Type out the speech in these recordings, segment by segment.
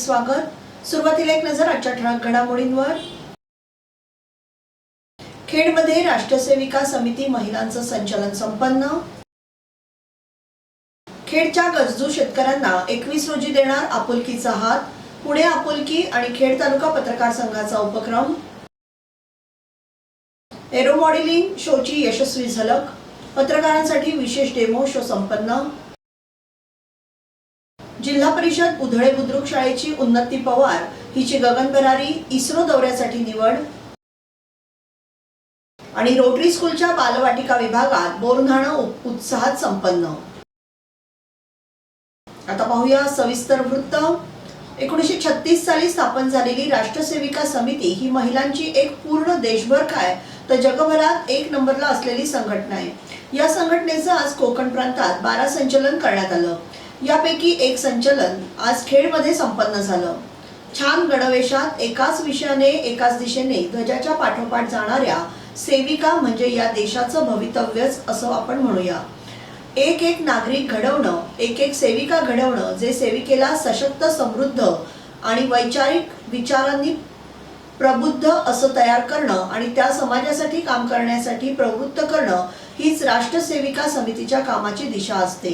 हार्दिक स्वागत. सुरुवातीला एक नजर आजच्या ठळक घडामोडींवर. खेडमध्ये राष्ट्रसेविका समिती महिलांचं संचलन संपन्न. खेडच्या गरजू शेतकऱ्यांना एकवीस रोजी देणार आपुलकीचा हात. पुणे आपुलकी आणि खेड तालुका पत्रकार संघाचा उपक्रम. एरो मॉडेलिंग शोची यशस्वी झलक. पत्रकारांसाठी विशेष डेमो शो संपन्न. जिल्हा परिषद उधळे बुद्रुक शाळेची उन्नती पवार हिची गगनभरारी इस्रो दौऱ्यासाठी निवड. आणि रोटरी स्कूलच्या बालवाटिका विभागात बोरन्हाणं उत्साहात संपन्न. आता पाहूया सविस्तर वृत्त. एकोणीसशे छत्तीस साली स्थापन झालेली राष्ट्रसेविका समिती ही महिलांची एक पूर्ण देशभर काय तर जगभरात एक नंबरला असलेली संघटना आहे. या संघटनेचं आज कोकण प्रांतात बारा संचलन करण्यात आलं. यापैकी एक संचलन आज खेडमध्ये संपन्न झालं. छान गणवेशात एकाच विषयाने एकाच दिशेने ध्वजाच्या पाठोपाठ जाणाऱ्या सेविका म्हणजे या देशाचं भवितव्यच असं आपण म्हणूया. एक एक नागरिक घडवणं एक एक सेविका घडवणं जे सेविकेला सशक्त समृद्ध आणि वैचारिक विचारांनी प्रबुद्ध असं तयार करणं आणि त्या समाजासाठी काम करण्यासाठी प्रवृत्त करणं हीच राष्ट्रसेविका समितीच्या कामाची दिशा असते.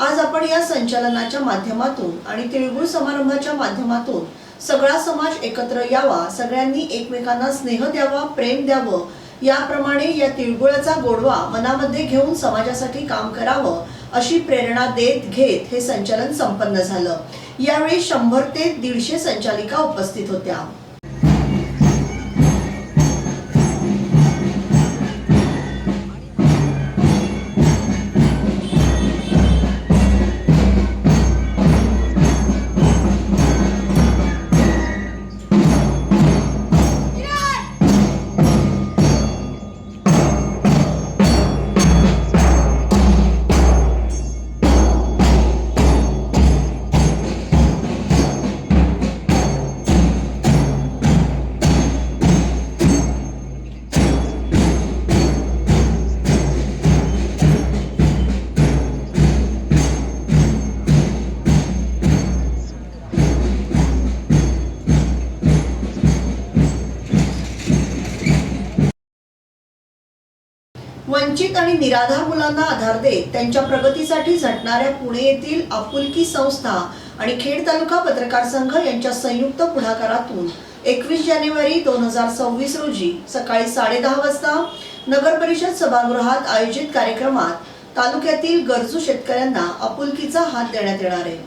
आज आपण या संचालनाच्या माध्यमातून आणि तिळगुळ समारंभाच्या माध्यमातून सगळा समाज एकत्र यावा सगळ्यांनी एकमेकांना स्नेह द्यावा प्रेम द्यावं याप्रमाणे या तिळगुळाचा गोडवा मनामध्ये घेऊन समाजासाठी काम करावं अशी प्रेरणा देत घेत हे संचलन संपन्न झालं. यावेळी शंभर ते दीडशे संचालिका उपस्थित होत्या. वंचित आणि निराधार मुलांना आधार देत त्यांच्या प्रगतीसाठी झटणाऱ्या पुणे येथील आपुलकी संस्था आणि खेड तालुका पत्रकार संघ यांच्या संयुक्त पुढाकारातून एकवीस जानेवारी दोन हजार सव्वीस रोजी सकाळी साडेदहा वाजता नगर परिषद सभागृहात आयोजित कार्यक्रमात तालुक्यातील गरजू शेतकऱ्यांना आपुलकीचा हात देण्यात येणार आहे.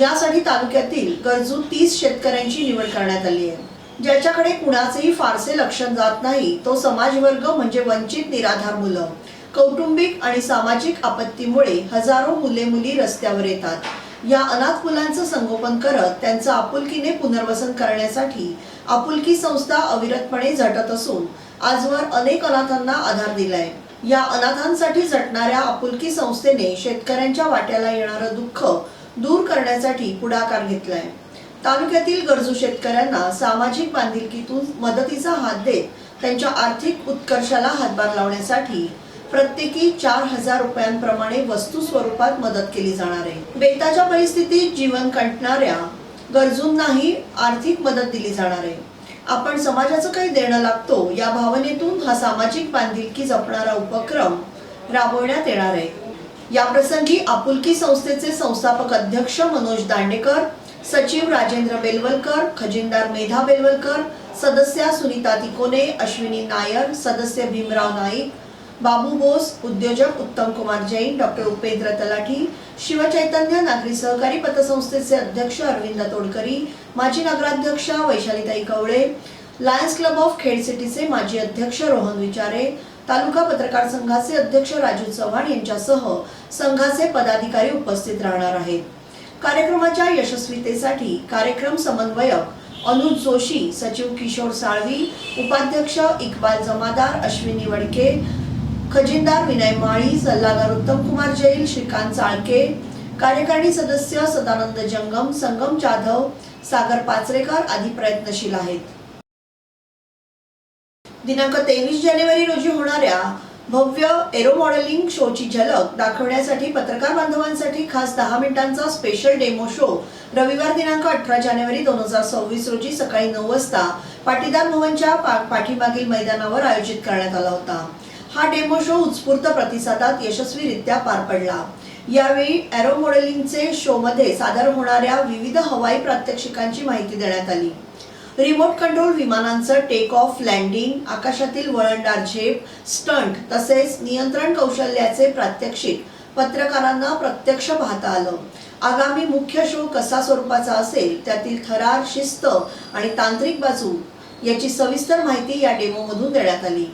यासाठी तालुक्यातील गरजू तीस शेतकऱ्यांची निवड करण्यात आली आहे. ज्याच्याकडे कुणाचेही फारसे लक्ष जात नाही तो समाजवर्ग म्हणजे वंचित निराधार मुलं. कौटुंबिक आणि सामाजिक आपत्तीमुळे हजारो मुले मुली रस्त्यावर येतात. या अनाथ मुलांचं संगोपन करत त्यांचं आपुलकीने पुनर्वसन करण्यासाठी आपुलकी संस्था अविरतपणे झटत असून आजवर अनेक अनाथांना आधार दिलाय. या अनाथांसाठी झटणाऱ्या आपुलकी संस्थेने शेतकऱ्यांच्या वाट्याला येणारं दुःख दूर करण्यासाठी पुढाकार घेतलाय. तालुक्यातील गरजू शेतकऱ्यांना सामाजिक बांधिलकीतून मदतीचा हात देत त्यांच्या आर्थिक उत्कर्षाला हातभार लावण्यासाठी प्रत्येकी चार हजार रुपयांप्रमाणे वस्तू स्वरूपात मदत केली जाणार आहे. बेताच्या परिस्थितीत जीवन कंटणाऱ्या गरजूंनाही आर्थिक मदत दिली जाणार आहे. आपण समाजाचं काही देणं लागतो या भावनेतून हा सामाजिक बांधिलकी जपणारा उपक्रम राबवण्यात येणार आहे. याप्रसंगी आपुलकी संस्थेचे संस्थापक अध्यक्ष मनोज दांडेकर सचिव राजेंद्र बेलवलकर खजिनदार मेधा बेलवलकर सदस्या सुनीता तिकोने अश्विनी नायर सदस्य भीमराव नाईक बाबू बोस उद्योजक उत्तम कुमार जैन डॉक्टर उपेंद्र तलाठी शिवचैतन्य नागरी सहकारी पतसंस्थेचे अध्यक्ष अरविंद तोडकरी माजी नगराध्यक्षा वैशालीताई Kawale Lions Club of Khed सिटीचे माजी अध्यक्ष रोहन विचारे तालुका पत्रकार संघाचे अध्यक्ष राजू चव्हाण यांच्यासह संघाचे पदाधिकारी उपस्थित राहणार आहेत. कार्यक्रमाच्या यशस्वीतेसाठी कार्यक्रम समन्वयक अनुज जोशी सचिव किशोर साळवी उपाध्यक्ष इक्बाल जमादार अश्विनी वडके खजिनदार विनय माळी सल्लागार उत्तम कुमार जैन श्रीकांत चाळके कार्यकारिणी सदस्य सदानंद जंगम संगम जाधव सागर पाचरेकर आदी प्रयत्नशील आहेत. दिनांक तेवीस जानेवारी रोजी होणाऱ्या भव्य एरो मॉडेलिंग शोची झलक दाखवण्यासाठी पत्रकार बांधवांसाठी खास दहा मिनिटांचा स्पेशल डेमो शो रविवार दिनांक अठरा जानेवारी दोन हजार सव्वीस रोजी सकाळी नऊ वाजता पाटीदार भवनच्या पा- पाठीमागील मैदानावर आयोजित करण्यात आला होता. हा डेमो शो उत्स्फूर्त प्रतिसादात यशस्वीरित्या पार पडला. यावेळी एरो मॉडेलिंगचे शोमध्ये सादर होणाऱ्या विविध हवाई प्रात्यक्षिकांची माहिती देण्यात आली. रिमोट कंट्रोल विमानांचं टेक ऑफ लँडिंग आकाशातील वळणदार झेप स्टंट तसेच नियंत्रण कौशल्याचे प्रात्यक्षिक पत्रकारांना प्रत्यक्ष पाहता आलं. आगामी मुख्य शो कसा स्वरूपाचा असेल त्यातील थरार शिस्त आणि तांत्रिक बाजू याची सविस्तर माहिती या डेमोमधून देण्यात आली.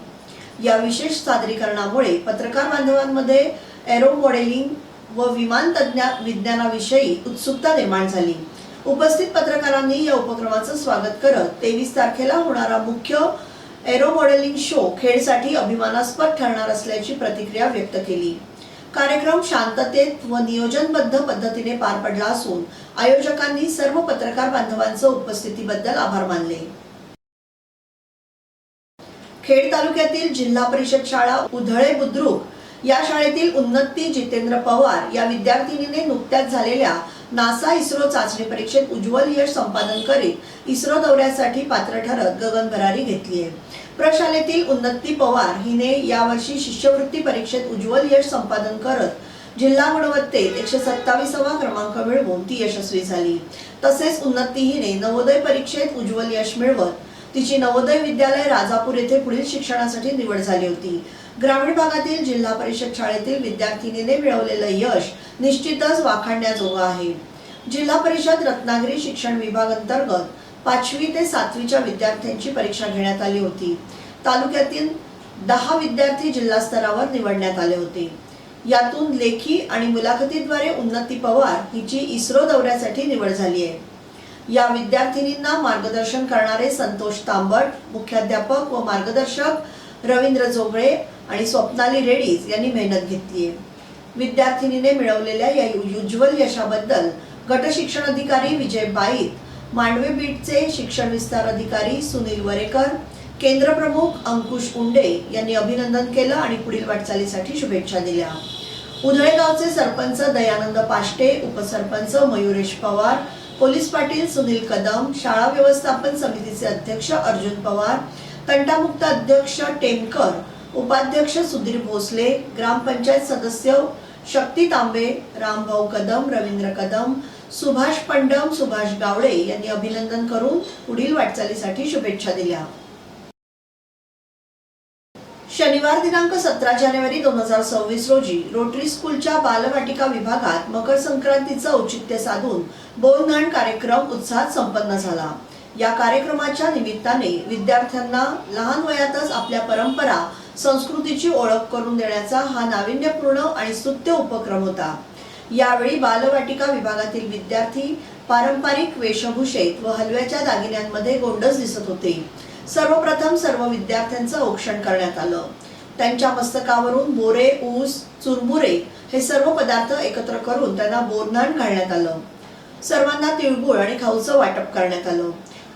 या विशेष सादरीकरणामुळे पत्रकार बांधवांमध्ये एरो मॉडेलिंग व विमान तज्ञ विज्ञानाविषयी उत्सुकता निर्माण झाली. उपस्थित पत्रकारांनी या उपक्रमाचं स्वागत करत तेवीस तारखेला होणारा मुख्य एरो मॉडेलिंग शो खेळसाठी अभिमानास्पद ठरणार असल्याची प्रतिक्रिया व्यक्त केली. कार्यक्रम शांततेत व नियोजनबद्ध पद्धतीने पार पडला असून आयोजकांनी सर्व पत्रकार बांधवांचं उपस्थितीबद्दल आभार मानले. खेड तालुक्यातील जिल्हा परिषद शाळा उधळे बुद्रुक या शाळेतील उन्नती जितेंद्र पवार या विद्यार्थिनीने नुकत्याच झालेल्या नासा इस्रो चाचणी परीक्षेत उज्ज्वल यश संपादन करीत इस्रो दौऱ्यासाठी पात्र ठरत गगन भरारी घेतली आहे प्रशालेतील उन्नती पवार हिने यावर्षी शिष्यवृत्ती परीक्षेत उज्ज्वल यश संपादन करत जिल्हा गुणवत्तेत एकशे सत्तावीसावा क्रमांक मिळवून ती यशस्वी झाली. तसेच उन्नती हिने नवोदय परीक्षेत उज्ज्वल यश मिळवत तिची नवोदय विद्यालय राजापूर येथे पुढील शिक्षणासाठी निवड झाली होती. ग्रामीण भागातील जिल्हा परिषद शाळेतील विद्यार्थिनीने मिळवलेलं यश निश्चितच वाखाणण्याजोगं आहे. जिल्हा परिषद रत्नागिरी शिक्षण विभाग अंतर्गत पाचवी ते सातवीच्या विद्यार्थ्यांची परीक्षा घेण्यात आली होती. तालुक्यातील दहा विद्यार्थी जिल्हा स्तरावर निवडण्यात आले होते. यातून लेखी आणि मुलाखतीद्वारे उन्नती पवार हिची इस्रो दौऱ्यासाठी निवड झाली आहे. या विद्यार्थिनींना मार्गदर्शन करणारे संतोष तांबट मुख्याध्यापक व मार्गदर्शक रवींद्र जोगळे आणि स्वप्नाली रेड्डीज यांनी मेहनत घेतली आहे. विद्यार्थिनीने मिळवलेल्या या उज्ज्वल यशाबद्दल गट शिक्षण अधिकारी विजय बाईत मांडवे बीटचे शिक्षण विस्तार अधिकारी सुनील वरेकर केंद्र प्रमुख अंकुश उंडे यांनी अभिनंदन केलं आणि पुढील वाटचालीसाठी शुभेच्छा दिल्या. उधळेगावचे सरपंच दयानंद पाष्टे उपसरपंच मयुरेश पवार पोलीस पाटील सुनील कदम शाळा व्यवस्थापन समितीचे अध्यक्ष अर्जुन पवार तंटामुक्त अध्यक्ष टेमकर उपाध्यक्ष सुधीर भोसले ग्रामपंचायत सदस्य शक्ती तांबे रामभाऊ कदम रवींद्र कदम सुभाष पंडम सुभाष गावडे यांनी अभिनंदन करून पुढील वाटचालीसाठी शुभेच्छा दिल्या. शनिवार दिनांक सतरा जानेवारी दोन हजार सव्वीस रोजी रोटरी स्कूलच्या बालवाटिका विभागात मकर संक्रांतीचं औचित्य साधून बोलनाण कार्यक्रम उत्साहात संपन्न झाला. या कार्यक्रमाच्या निमित्ताने विद्यार्थ्यांना लहान वयातच आपल्या परंपरा संस्कृतीची ओळख करून देण्याचा हा नाविन्यपूर्ण आणि स्तुत्य उपक्रम होता. यावेळी बालवाटिका विभागातील विद्यार्थी पारंपरिक वेशभूषेत व हलव्याच्या दागिन्यांमध्ये गोंडस दिसत होते. सर्वप्रथम सर्व विद्यार्थ्यांचं औक्षण करण्यात आलं. त्यांच्या मस्तकावरून बोरे ऊस चुरमुरे हे सर्व पदार्थ एकत्र करून त्यांना बोरनाण घालण्यात आलं. सर्वांना तिळगुळ आणि खाऊचं वाटप करण्यात आलं.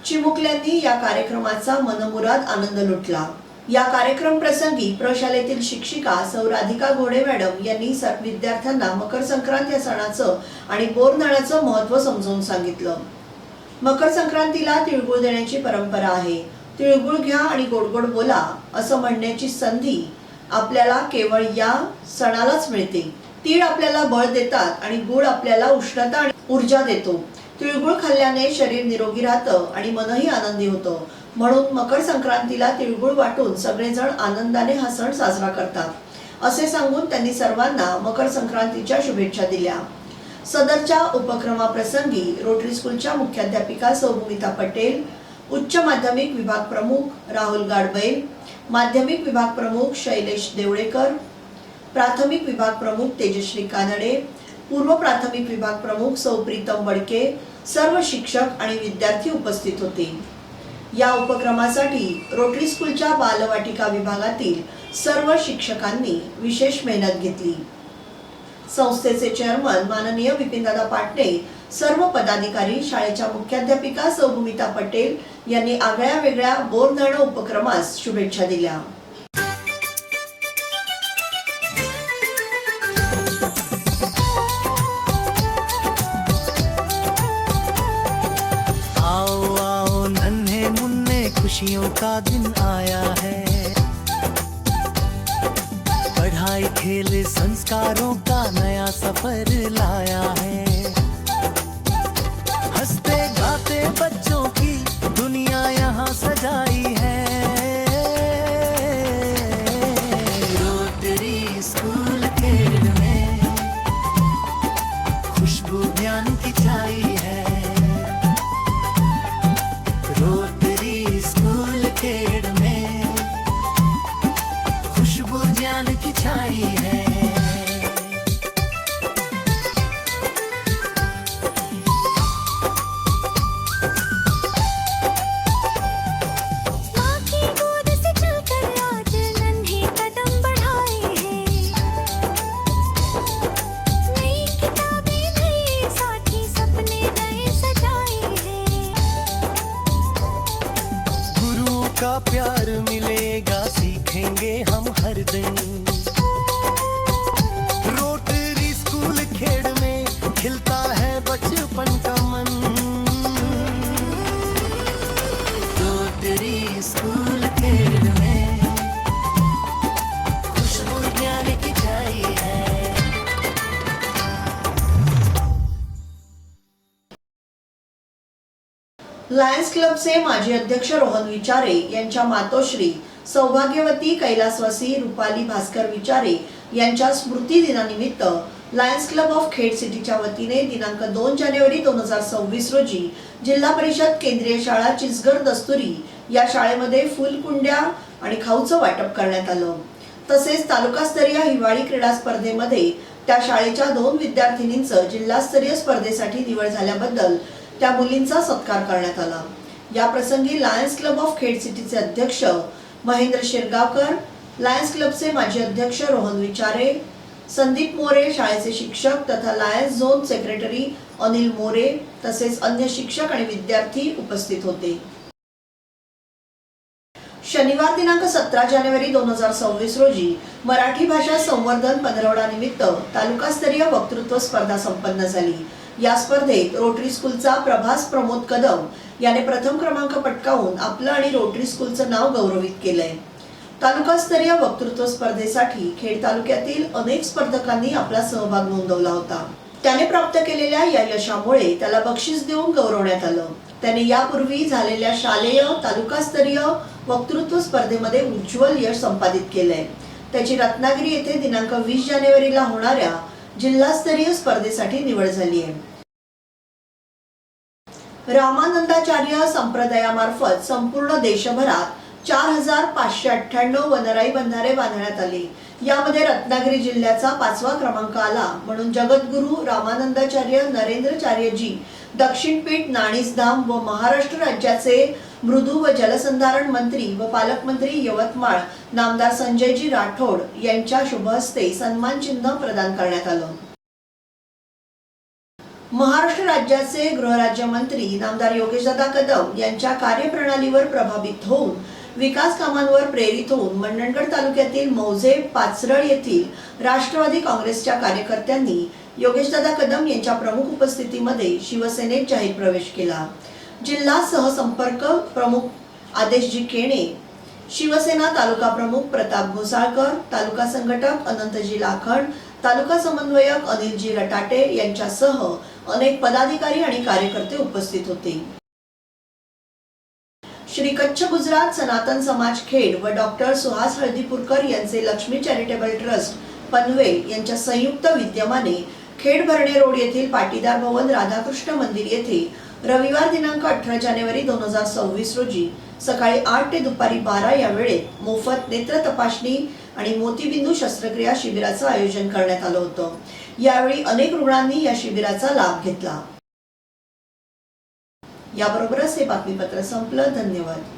चिमुकल्यांनी या कार्यक्रमाचा मनमुराद आनंद लुटला. या कार्यक्रम प्रसंगी प्रशालेतील शिक्षिका सौ राधिका घोडे मॅडम यांनी विद्यार्थ्यांना मकर संक्रांत या सणाचं आणि बोरनाळ्याचं महत्त्व समजावून सांगितलं. मकर संक्रांतीला तिळगुळ देण्याची परंपरा आहे. तिळगुळ घ्या आणि गोड गोड बोला असं म्हणण्याची संधी आपल्याला केवळ या सणालाच मिळते. तीळ आपल्याला बळ देतात आणि गुळ आपल्याला उष्णता आणि ऊर्जा देतो. तिळगुळ खाल्ल्याने शरीर निरोगी राहतं आणि मनही आनंदी होतं. म्हणून मकर संक्रांतीला तिळगुळ वाटून सगळेजण आनंदाने हा सण साजरा करतात. असे सांगून त्यांनी सर्वांना मकर संक्रांतीच्या शुभेच्छा दिल्या. सदरच्या उपक्रमाप्रसंगी रोटरी स्कूलच्या मुख्याध्यापिका सौभूमिता पटेल उच्च माध्यमिक विभाग प्रमुख राहुल गाडबैल माध्यमिक विभाग प्रमुख शैलेश देवळेकर प्राथमिक विभाग प्रमुख तेजश्री कानडे पूर्व प्राथमिक विभाग प्रमुख सौ प्रीतम बडके सर्व शिक्षक आणि विद्यार्थी उपस्थित होते. या उपक्रमासाठी रोटरी स्कूलच्या बालवाटिका विभागातील सर्व शिक्षकांनी विशेष मेहनत घेतली. संस्थेचे चेअरमन माननीय विपिनदादा पाटणे सर्व पदाधिकारी शाळेच्या मुख्याध्यापिका सौभूमिता पटेल यांनी आगळ्या वेगळ्या बोरधरण उपक्रमास शुभेच्छा दिल्या. खुशियों का दिन आया है। पढ़ाई खेल संस्कारों का नया सफर लाया है। लायन्स क्लबचे माजी अध्यक्ष रोहन विचारे यांच्या मातोश्री सौभाग्यवती कैलासवासी रुपाली भास्कर विचारे यांच्या स्मृती दिनानिमित्त लायन्स क्लब ऑफ खेड सिटीच्या वतीने दिनांक दोन जानेवारी दोन हजार सव्वीस रोजी जिल्हा परिषद केंद्रीय शाळा चिसगर दस्तुरी या शाळेमध्ये फुलकुंड्या आणि खाऊचं वाटप करण्यात आलं. तसेच तालुकास्तरीय हिवाळी क्रीडा स्पर्धेमध्ये त्या शाळेच्या दोन विद्यार्थिनींचं जिल्हास्तरीय स्पर्धेसाठी निवड झाल्याबद्दल त्या मुलींचा सत्कार करण्यात आला. या प्रसंगी लायन्स क्लब ऑफ खेड सिटीचे अध्यक्ष महेंद्र शिरगावकर लायन्स क्लबचे माजी अध्यक्ष रोहन विचारे संदीप मोरे शाळेचे शिक्षक तथा Lions zone secretary Anil More तसेच अन्य शिक्षक आणि विद्यार्थी उपस्थित होते. शनिवार दिनांक सतरा जानेवारी दोन हजार सव्वीस रोजी मराठी भाषा संवर्धन पंधरवडा निमित्त तालुकास्तरीय वक्तृत्व स्पर्धा संपन्न झाली. या स्पर्धेत रोटरी स्कूलचा प्रभास प्रमोद कदम याने प्रथम क्रमांक पटकावून आपलं आणि रोटरी स्कूलचं नाव गौरवित केलंय. तालुकास्तरीय वक्तृत्व स्पर्धेसाठी खेड तालुक्यातील अनेक स्पर्धकांनी आपला सहभाग नोंदवला होता. त्याने प्राप्त केलेल्या या यशामुळे त्याला बक्षीस देऊन गौरवण्यात आलं. त्याने यापूर्वी झालेल्या शालेय तालुकास्तरीय वक्तृत्व स्पर्धेमध्ये उज्ज्वल यश संपादित केलंय. त्याची रत्नागिरी येथे दिनांक वीस जानेवारीला होणाऱ्या जिल्हास्तरीय स्पर्धेसाठी निवड झाली आहे रामानंदाचार्य संप्रदायामार्फत संपूर्ण देशभरात चार हजार पाचशे अठ्ठ्याण्णव वनराई बंधारे बांधण्यात आले. यामध्ये रत्नागिरी जिल्ह्याचा पाचवा क्रमांक आला. म्हणून जगद्गुरु रामानंदाचार्य नरेंद्रचार्यजी दक्षिणपीठ नाणीसधाम व महाराष्ट्र राज्याचे मृदू व जलसंधारण मंत्री व पालकमंत्री यवतमाळ नामदार संजयजी राठोड यांच्या शुभहस्ते सन्मान चिन्ह प्रदान करण्यात आलं. महाराष्ट्र राज्याचे गृहराज्यमंत्री नामदार योगेशदादा कदम यांच्या कार्यप्रणालीवर प्रभावित होऊन विकास कामांवर प्रेरित होऊन मंडणगड तालुक्यातील मौजे पाचरळ येथील राष्ट्रवादी काँग्रेसच्या कार्यकर्त्यांनी योगेशदादा कदम यांच्या प्रमुख उपस्थितीमध्ये शिवसेनेत जाहीर प्रवेश केला. जिल्हा सहसंपर्क प्रमुख आदेशजी केणे शिवसेना तालुका प्रमुख प्रताप घोसाळकर तालुका संघटक अनंतजी लाखण तालुका समन्वयक अनिलजी रटाटे यांच्यासह अनेक पदाधिकारी आणि कार्यकर्ते उपस्थित होते. श्री कच्छ गुजरात सनातन समाज खेड व डॉक्टर सुहास हळदीपूरकर यांचे लक्ष्मी चॅरिटेबल ट्रस्ट पनवेल यांच्या संयुक्त विद्यमाने खेड भरणे रोड येथील पाटीदार भवन राधाकृष्ण मंदिर येथे रविवार दिनांक अठरा जानेवारी दोन हजार सव्वीस रोजी सकाळी आठ ते दुपारी बारा या वेळेत मोफत नेत्र तपासणी आणि मोतीबिंदू शस्त्रक्रिया शिबिराचं आयोजन करण्यात आलं होतं. यावेळी अनेक रुग्णांनी या शिबिराचा लाभ घेतला. याबरोबरच हे बातमीपत्र संपलं. धन्यवाद.